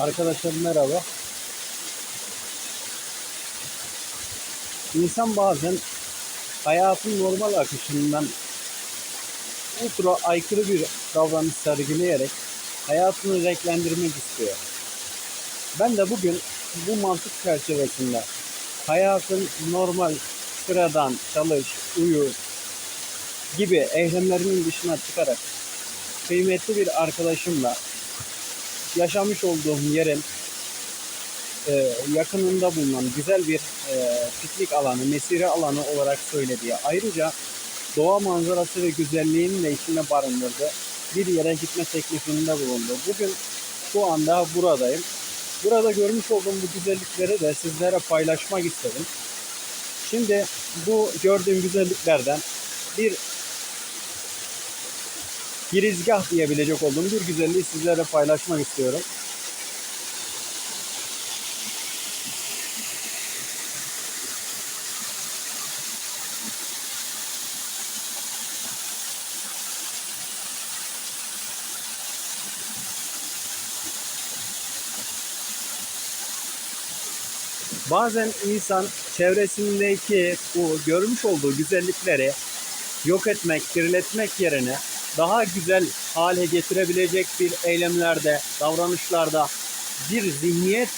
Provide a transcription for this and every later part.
Arkadaşlar merhaba. İnsan bazen hayatın normal akışından ultra aykırı bir davranış sergileyerek hayatını renklendirmek istiyor. Ben de bugün bu mantık çerçevesinde hayatın normal sıradan çalış, uyu gibi eylemlerinin dışına çıkarak kıymetli bir arkadaşımla yaşamış olduğum yerin e, yakınında bulunan güzel bir e, piknik alanı, mesire alanı olarak söylediği. Ayrıca doğa manzarası ve güzelliğinin de içine barındırdı. Bir yere gitme teklifinde bulundu. Bugün şu anda buradayım. Burada görmüş olduğum bu güzellikleri de sizlere paylaşmak istedim. Şimdi bu gördüğüm güzelliklerden bir girizgah diyebilecek olduğum bir güzelliği sizlere paylaşmak istiyorum. Bazen insan çevresindeki bu görmüş olduğu güzellikleri yok etmek, kirletmek yerine daha güzel hale getirebilecek bir eylemlerde, davranışlarda bir zihniyet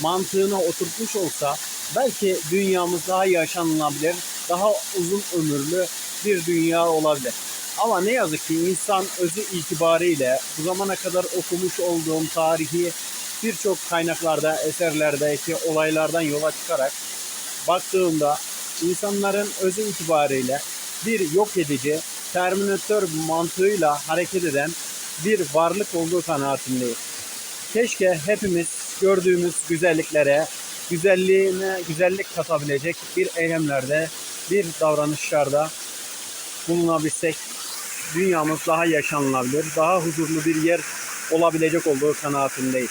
mantığına oturtmuş olsa belki dünyamız daha yaşanılabilir, daha uzun ömürlü bir dünya olabilir. Ama ne yazık ki insan özü itibariyle bu zamana kadar okumuş olduğum tarihi birçok kaynaklarda, eserlerdeki olaylardan yola çıkarak baktığımda insanların özü itibariyle bir yok edici, terminatör mantığıyla hareket eden bir varlık olduğu kanaatindeyim. Keşke hepimiz gördüğümüz güzelliklere, güzelliğine güzellik katabilecek bir eylemlerde, bir davranışlarda bulunabilsek dünyamız daha yaşanılabilir, daha huzurlu bir yer olabilecek olduğu kanaatindeyim.